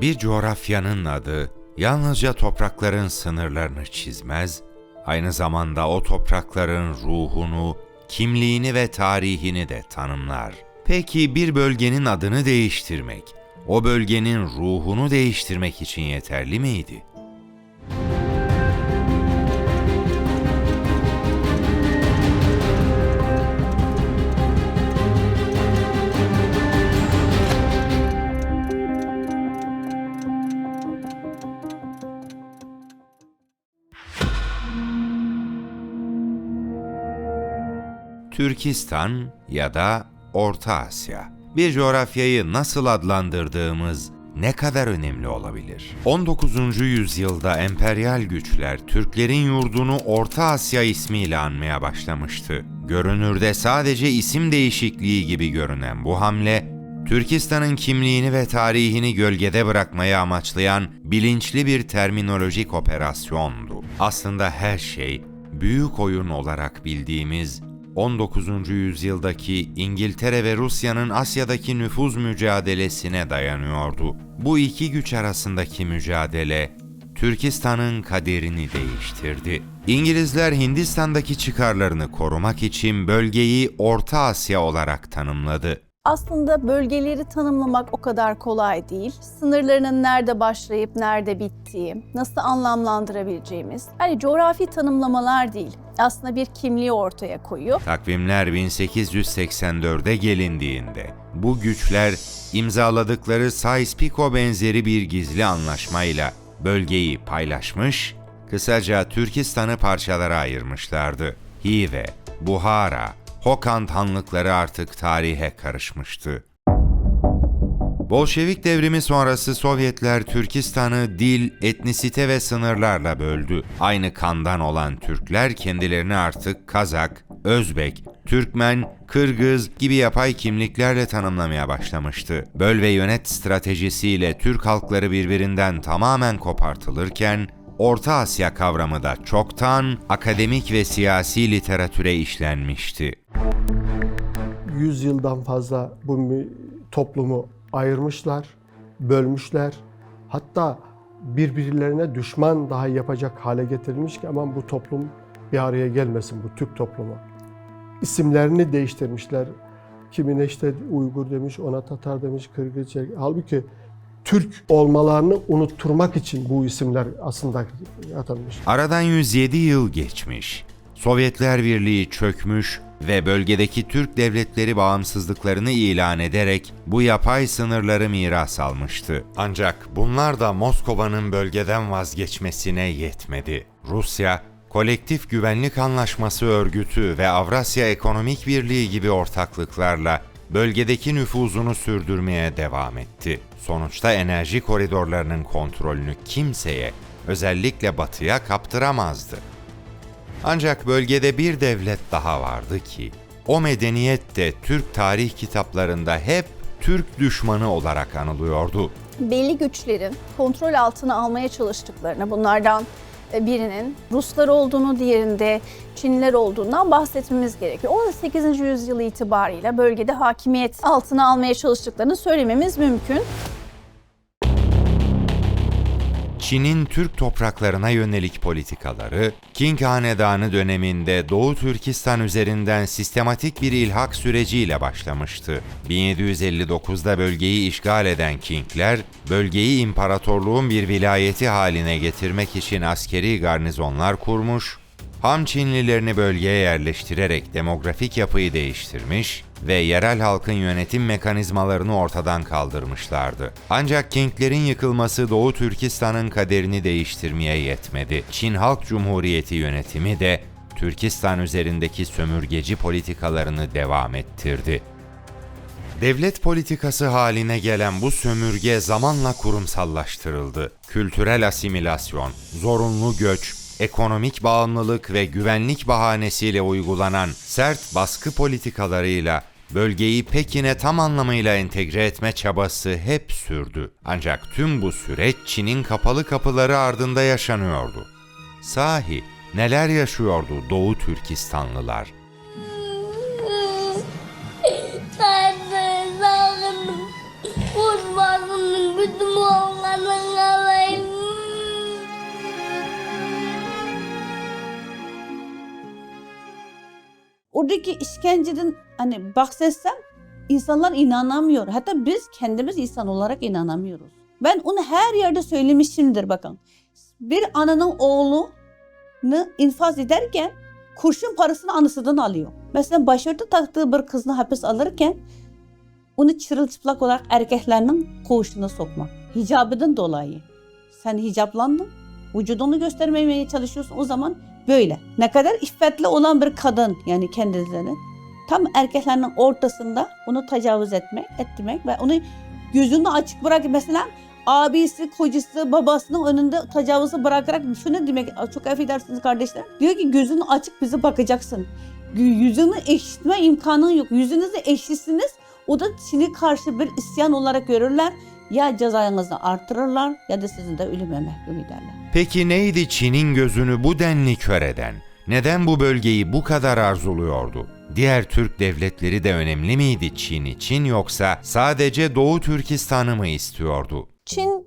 Bir coğrafyanın adı yalnızca toprakların sınırlarını çizmez, aynı zamanda o toprakların ruhunu, kimliğini ve tarihini de tanımlar. Peki bir bölgenin adını değiştirmek, o bölgenin ruhunu değiştirmek için yeterli miydi? Türkistan ya da Orta Asya. Bir coğrafyayı nasıl adlandırdığımız ne kadar önemli olabilir? 19. yüzyılda emperyal güçler Türklerin yurdunu Orta Asya ismiyle anmaya başlamıştı. Görünürde sadece isim değişikliği gibi görünen bu hamle, Türkistan'ın kimliğini ve tarihini gölgede bırakmayı amaçlayan bilinçli bir terminolojik operasyondu. Aslında her şey büyük oyun olarak bildiğimiz 19. yüzyıldaki İngiltere ve Rusya'nın Asya'daki nüfuz mücadelesine dayanıyordu. Bu iki güç arasındaki mücadele Türkistan'ın kaderini değiştirdi. İngilizler Hindistan'daki çıkarlarını korumak için bölgeyi Orta Asya olarak tanımladı. Aslında bölgeleri tanımlamak o kadar kolay değil. Sınırlarının nerede başlayıp nerede bittiği, nasıl anlamlandırabileceğimiz, hani coğrafi tanımlamalar değil. Aslında bir kimliği ortaya koyuyor. Takvimler 1884'e gelindiğinde bu güçler imzaladıkları Sykes-Picot benzeri bir gizli anlaşmayla bölgeyi paylaşmış, kısaca Türkistan'ı parçalara ayırmışlardı. Hive, Buhara, Hokan hanlıkları artık tarihe karışmıştı. Bolşevik devrimi sonrası Sovyetler Türkistan'ı dil, etnisite ve sınırlarla böldü. Aynı kandan olan Türkler kendilerini artık Kazak, Özbek, Türkmen, Kırgız gibi yapay kimliklerle tanımlamaya başlamıştı. Böl ve yönet stratejisiyle Türk halkları birbirinden tamamen kopartılırken, Orta Asya kavramı da çoktan akademik ve siyasi literatüre işlenmişti. 100 yıldan fazla bu toplumu ayırmışlar, bölmüşler. Hatta birbirlerine düşman daha yapacak hale getirilmiş ki aman bu toplum bir araya gelmesin bu Türk toplumu. İsimlerini değiştirmişler. Kimine işte Uygur demiş, ona Tatar demiş, Kırgızca. Halbuki Türk olmalarını unutturmak için bu isimler aslında atılmış. Aradan 107 yıl geçmiş. Sovyetler Birliği çökmüş ve bölgedeki Türk devletleri bağımsızlıklarını ilan ederek bu yapay sınırları miras almıştı. Ancak bunlar da Moskova'nın bölgeden vazgeçmesine yetmedi. Rusya, Kolektif Güvenlik Anlaşması Örgütü ve Avrasya Ekonomik Birliği gibi ortaklıklarla bölgedeki nüfuzunu sürdürmeye devam etti. Sonuçta enerji koridorlarının kontrolünü kimseye, özellikle batıya kaptıramazdı. Ancak bölgede bir devlet daha vardı ki, o medeniyet de Türk tarih kitaplarında hep Türk düşmanı olarak anılıyordu. Belli güçlerin kontrol altına almaya çalıştıklarını, bunlardan e, birinin Ruslar olduğunu, diğerinde Çinliler olduğundan bahsetmemiz gerekiyor. 18. yüzyıl itibariyle bölgede hakimiyet altına almaya çalıştıklarını söylememiz mümkün. Çin'in Türk topraklarına yönelik politikaları, Qing Hanedanı döneminde Doğu Türkistan üzerinden sistematik bir ilhak süreciyle başlamıştı. 1759'da bölgeyi işgal eden Qingler, bölgeyi imparatorluğun bir vilayeti haline getirmek için askeri garnizonlar kurmuş, Ham Çinlilerini bölgeye yerleştirerek demografik yapıyı değiştirmiş ve yerel halkın yönetim mekanizmalarını ortadan kaldırmışlardı. Ancak Kinglerin yıkılması Doğu Türkistan'ın kaderini değiştirmeye yetmedi. Çin Halk Cumhuriyeti yönetimi de Türkistan üzerindeki sömürgeci politikalarını devam ettirdi. Devlet politikası haline gelen bu sömürge zamanla kurumsallaştırıldı. Kültürel asimilasyon, zorunlu göç, ekonomik bağımlılık ve güvenlik bahanesiyle uygulanan sert baskı politikalarıyla bölgeyi Pekin'e tam anlamıyla entegre etme çabası hep sürdü. Ancak tüm bu süreç Çin'in kapalı kapıları ardında yaşanıyordu. Sahi neler yaşıyordu Doğu Türkistanlılar? Kurbanımın bütün oğulları Oradaki işkenceden hani bahsetsem insanlar inanamıyor. Hatta biz kendimiz insan olarak inanamıyoruz. Ben onu her yerde söylemişimdir bakın. Bir ananın oğlunu infaz ederken kurşun parasını anısından alıyor. Mesela başörtü taktığı bir kızını hapis alırken onu çırılçıplak olarak erkeklerinin koğuşuna sokmak. Hicabından dolayı. Sen hicaplandın, vücudunu göstermemeye çalışıyorsun o zaman böyle. Ne kadar iffetli olan bir kadın yani kendisini tam erkeklerin ortasında onu tecavüz etmek, etmek ve onu gözünü açık bırak mesela abisi, kocası, babasının önünde tecavüzü bırakarak şunu demek çok affedersiniz kardeşler. Diyor ki gözünü açık bize bakacaksın. Yüzünü eşitme imkanın yok. Yüzünüzü eşitsiniz. O da Çin'e karşı bir isyan olarak görürler. Ya cezanızı artırırlar ya da sizin de ölüme mahkum ederler. Peki neydi Çin'in gözünü bu denli kör eden? Neden bu bölgeyi bu kadar arzuluyordu? Diğer Türk devletleri de önemli miydi Çin için yoksa sadece Doğu Türkistan'ı mı istiyordu? Çin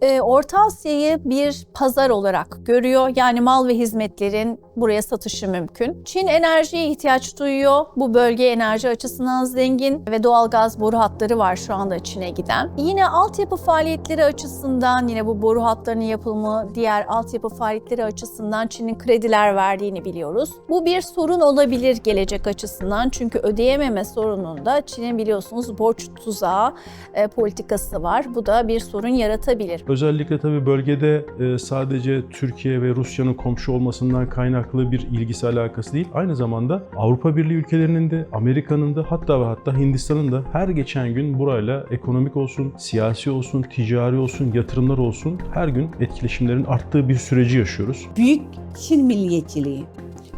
e, Orta Asya'yı bir pazar olarak görüyor. Yani mal ve hizmetlerin buraya satışı mümkün. Çin enerjiye ihtiyaç duyuyor. Bu bölge enerji açısından zengin ve doğal gaz boru hatları var şu anda Çin'e giden. Yine altyapı faaliyetleri açısından yine bu boru hatlarının yapılımı, diğer altyapı faaliyetleri açısından Çin'in krediler verdiğini biliyoruz. Bu bir sorun olabilir gelecek açısından çünkü ödeyememe sorununda Çin'in biliyorsunuz borç tuzağı e, politikası var. Bu da bir sorun yaratabilir. Özellikle tabii bölgede e, sadece Türkiye ve Rusya'nın komşu olmasından kaynaklı bir ilgisi alakası değil. Aynı zamanda Avrupa Birliği ülkelerinin de, Amerika'nın da hatta ve hatta Hindistan'ın da her geçen gün burayla ekonomik olsun, siyasi olsun, ticari olsun, yatırımlar olsun her gün etkileşimlerin arttığı bir süreci yaşıyoruz. Büyük Çin milliyetçiliği.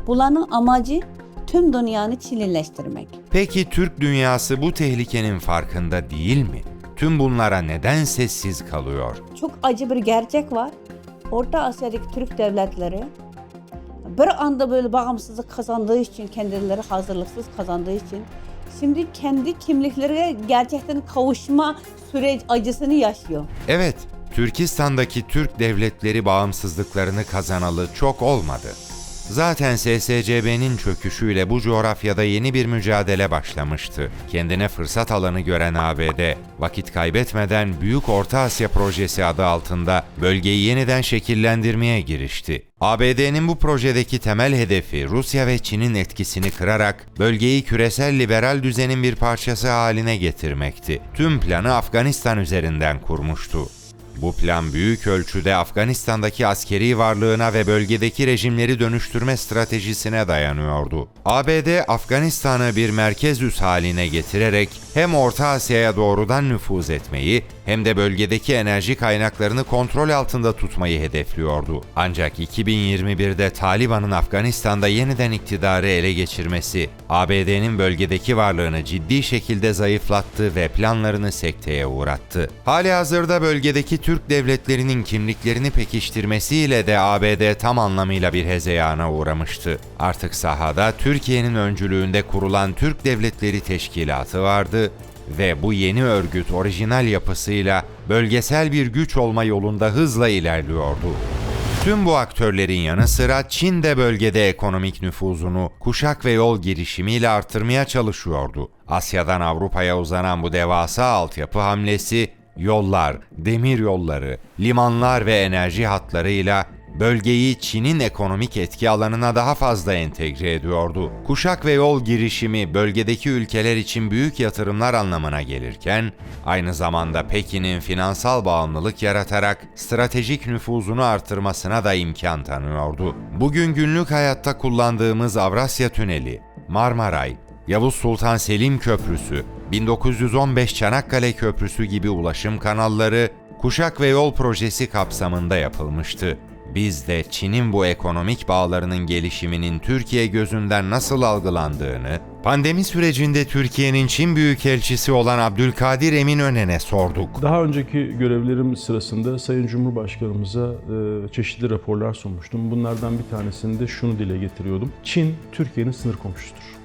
Bunların amacı tüm dünyanı Çinlileştirmek. Peki Türk dünyası bu tehlikenin farkında değil mi? Tüm bunlara neden sessiz kalıyor? Çok acı bir gerçek var. Orta Asya'daki Türk devletleri bir anda böyle bağımsızlık kazandığı için, kendileri hazırlıksız kazandığı için şimdi kendi kimlikleri gerçekten kavuşma süreç acısını yaşıyor. Evet, Türkistan'daki Türk devletleri bağımsızlıklarını kazanalı çok olmadı. Zaten SSCB'nin çöküşüyle bu coğrafyada yeni bir mücadele başlamıştı. Kendine fırsat alanı gören ABD, vakit kaybetmeden Büyük Orta Asya Projesi adı altında bölgeyi yeniden şekillendirmeye girişti. ABD'nin bu projedeki temel hedefi Rusya ve Çin'in etkisini kırarak bölgeyi küresel liberal düzenin bir parçası haline getirmekti. Tüm planı Afganistan üzerinden kurmuştu. Bu plan büyük ölçüde Afganistan'daki askeri varlığına ve bölgedeki rejimleri dönüştürme stratejisine dayanıyordu. ABD, Afganistan'ı bir merkez üs haline getirerek hem Orta Asya'ya doğrudan nüfuz etmeyi hem de bölgedeki enerji kaynaklarını kontrol altında tutmayı hedefliyordu. Ancak 2021'de Taliban'ın Afganistan'da yeniden iktidarı ele geçirmesi, ABD'nin bölgedeki varlığını ciddi şekilde zayıflattı ve planlarını sekteye uğrattı. Hali hazırda bölgedeki Türk devletlerinin kimliklerini pekiştirmesiyle de ABD tam anlamıyla bir hezeyana uğramıştı. Artık sahada Türkiye'nin öncülüğünde kurulan Türk Devletleri Teşkilatı vardı ve bu yeni örgüt orijinal yapısıyla bölgesel bir güç olma yolunda hızla ilerliyordu. Tüm bu aktörlerin yanı sıra Çin de bölgede ekonomik nüfuzunu kuşak ve yol girişimiyle artırmaya çalışıyordu. Asya'dan Avrupa'ya uzanan bu devasa altyapı hamlesi yollar, demir yolları, limanlar ve enerji hatlarıyla bölgeyi Çin'in ekonomik etki alanına daha fazla entegre ediyordu. Kuşak ve yol girişimi bölgedeki ülkeler için büyük yatırımlar anlamına gelirken, aynı zamanda Pekin'in finansal bağımlılık yaratarak stratejik nüfuzunu artırmasına da imkan tanıyordu. Bugün günlük hayatta kullandığımız Avrasya Tüneli, Marmaray, Yavuz Sultan Selim Köprüsü, 1915 Çanakkale Köprüsü gibi ulaşım kanalları Kuşak ve Yol Projesi kapsamında yapılmıştı. Biz de Çin'in bu ekonomik bağlarının gelişiminin Türkiye gözünden nasıl algılandığını, pandemi sürecinde Türkiye'nin Çin Büyükelçisi olan Abdülkadir Eminönen'e sorduk. Daha önceki görevlerim sırasında Sayın Cumhurbaşkanımıza e, çeşitli raporlar sunmuştum. Bunlardan bir tanesinde şunu dile getiriyordum. Çin, Türkiye'nin sınır komşusudur.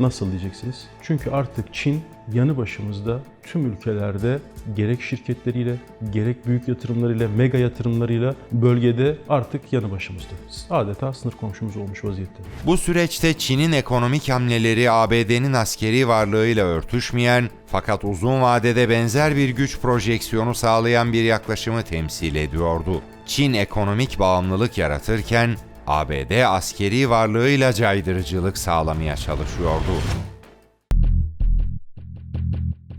Nasıl diyeceksiniz? Çünkü artık Çin yanı başımızda tüm ülkelerde gerek şirketleriyle, gerek büyük yatırımlarıyla, mega yatırımlarıyla bölgede artık yanı başımızda. Adeta sınır komşumuz olmuş vaziyette. Bu süreçte Çin'in ekonomik hamleleri ABD'nin askeri varlığıyla örtüşmeyen fakat uzun vadede benzer bir güç projeksiyonu sağlayan bir yaklaşımı temsil ediyordu. Çin ekonomik bağımlılık yaratırken ABD askeri varlığıyla caydırıcılık sağlamaya çalışıyordu.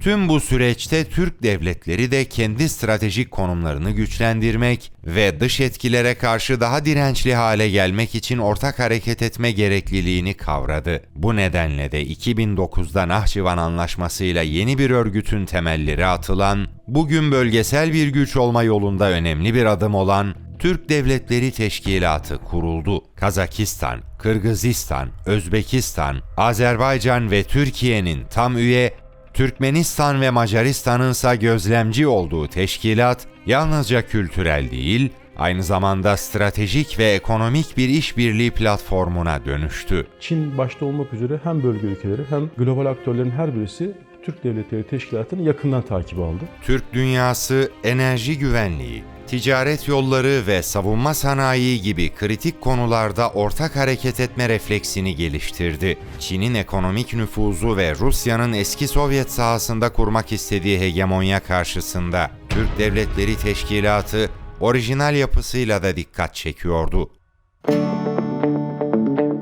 Tüm bu süreçte Türk devletleri de kendi stratejik konumlarını güçlendirmek ve dış etkilere karşı daha dirençli hale gelmek için ortak hareket etme gerekliliğini kavradı. Bu nedenle de 2009'da Nahçıvan Anlaşması'yla yeni bir örgütün temelleri atılan, bugün bölgesel bir güç olma yolunda önemli bir adım olan Türk Devletleri Teşkilatı kuruldu. Kazakistan, Kırgızistan, Özbekistan, Azerbaycan ve Türkiye'nin tam üye Türkmenistan ve Macaristan'ın ise gözlemci olduğu teşkilat yalnızca kültürel değil, aynı zamanda stratejik ve ekonomik bir işbirliği platformuna dönüştü. Çin başta olmak üzere hem bölge ülkeleri hem global aktörlerin her birisi Türk Devletleri Teşkilatı'nı yakından takip aldı. Türk dünyası enerji güvenliği, ticaret yolları ve savunma sanayi gibi kritik konularda ortak hareket etme refleksini geliştirdi. Çin'in ekonomik nüfuzu ve Rusya'nın eski Sovyet sahasında kurmak istediği hegemonya karşısında Türk Devletleri Teşkilatı orijinal yapısıyla da dikkat çekiyordu.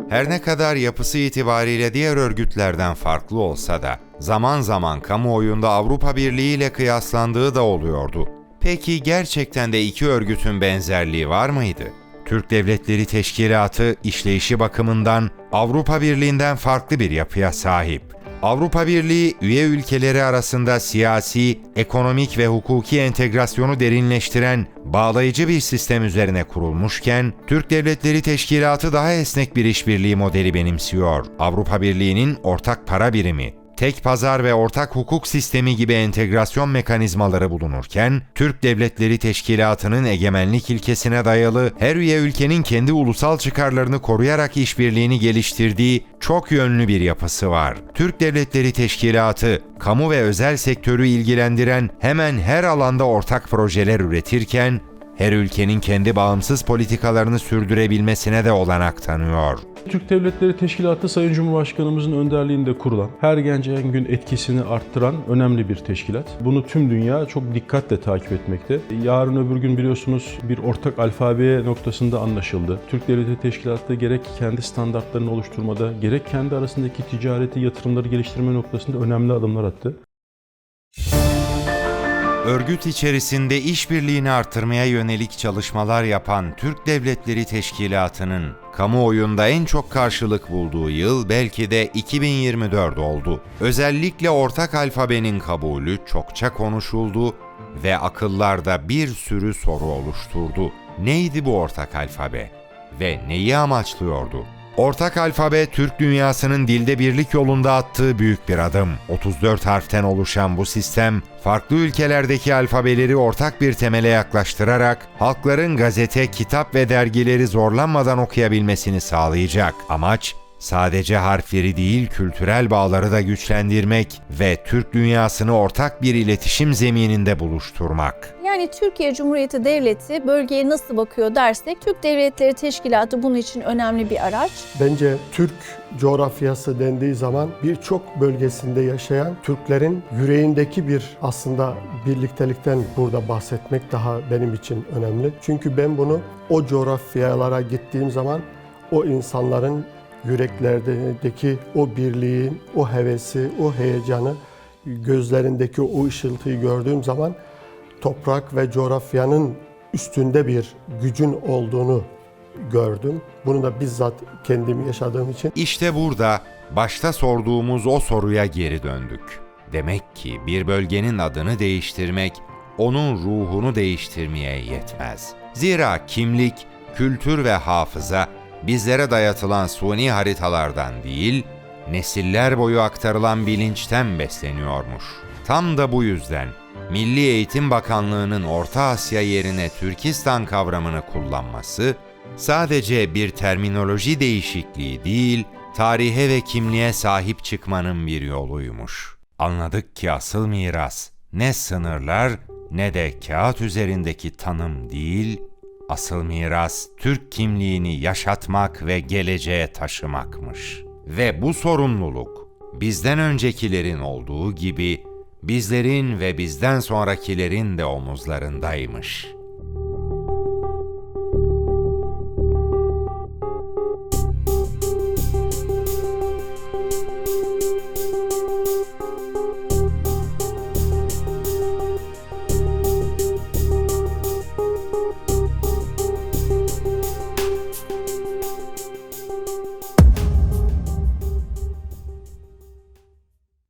Her ne kadar yapısı itibariyle diğer örgütlerden farklı olsa da zaman zaman kamuoyunda Avrupa Birliği ile kıyaslandığı da oluyordu. Peki gerçekten de iki örgütün benzerliği var mıydı? Türk Devletleri Teşkilatı işleyişi bakımından Avrupa Birliği'nden farklı bir yapıya sahip. Avrupa Birliği üye ülkeleri arasında siyasi, ekonomik ve hukuki entegrasyonu derinleştiren bağlayıcı bir sistem üzerine kurulmuşken, Türk Devletleri Teşkilatı daha esnek bir işbirliği modeli benimsiyor. Avrupa Birliği'nin ortak para birimi, tek pazar ve ortak hukuk sistemi gibi entegrasyon mekanizmaları bulunurken, Türk Devletleri Teşkilatı'nın egemenlik ilkesine dayalı her üye ülkenin kendi ulusal çıkarlarını koruyarak işbirliğini geliştirdiği çok yönlü bir yapısı var. Türk Devletleri Teşkilatı, kamu ve özel sektörü ilgilendiren hemen her alanda ortak projeler üretirken, her ülkenin kendi bağımsız politikalarını sürdürebilmesine de olanak tanıyor. Türk Devletleri Teşkilatı Sayın Cumhurbaşkanımızın önderliğinde kurulan, her geçen gün etkisini arttıran önemli bir teşkilat. Bunu tüm dünya çok dikkatle takip etmekte. Yarın öbür gün biliyorsunuz bir ortak alfabe noktasında anlaşıldı. Türk Devletleri Teşkilatı gerek kendi standartlarını oluşturmada, gerek kendi arasındaki ticareti, yatırımları geliştirme noktasında önemli adımlar attı. Örgüt içerisinde işbirliğini artırmaya yönelik çalışmalar yapan Türk Devletleri Teşkilatı'nın kamuoyunda en çok karşılık bulduğu yıl belki de 2024 oldu. Özellikle ortak alfabenin kabulü çokça konuşuldu ve akıllarda bir sürü soru oluşturdu. Neydi bu ortak alfabe ve neyi amaçlıyordu? Ortak alfabe Türk dünyasının dilde birlik yolunda attığı büyük bir adım. 34 harften oluşan bu sistem farklı ülkelerdeki alfabeleri ortak bir temele yaklaştırarak halkların gazete, kitap ve dergileri zorlanmadan okuyabilmesini sağlayacak. Amaç sadece harfleri değil kültürel bağları da güçlendirmek ve Türk dünyasını ortak bir iletişim zemininde buluşturmak. Yani Türkiye Cumhuriyeti Devleti bölgeye nasıl bakıyor dersek Türk Devletleri Teşkilatı bunun için önemli bir araç. Bence Türk coğrafyası dendiği zaman birçok bölgesinde yaşayan Türklerin yüreğindeki bir aslında birliktelikten burada bahsetmek daha benim için önemli. Çünkü ben bunu o coğrafyalara gittiğim zaman o insanların yüreklerdeki o birliğin, o hevesi, o heyecanı, gözlerindeki o ışıltıyı gördüğüm zaman toprak ve coğrafyanın üstünde bir gücün olduğunu gördüm. Bunu da bizzat kendim yaşadığım için İşte burada başta sorduğumuz o soruya geri döndük. Demek ki bir bölgenin adını değiştirmek onun ruhunu değiştirmeye yetmez. Zira kimlik, kültür ve hafıza bizlere dayatılan suni haritalardan değil, nesiller boyu aktarılan bilinçten besleniyormuş. Tam da bu yüzden Milli Eğitim Bakanlığı'nın Orta Asya yerine Türkistan kavramını kullanması sadece bir terminoloji değişikliği değil, tarihe ve kimliğe sahip çıkmanın bir yoluymuş. Anladık ki asıl miras ne sınırlar ne de kağıt üzerindeki tanım değil, asıl miras Türk kimliğini yaşatmak ve geleceğe taşımakmış. Ve bu sorumluluk bizden öncekilerin olduğu gibi bizlerin ve bizden sonrakilerin de omuzlarındaymış.''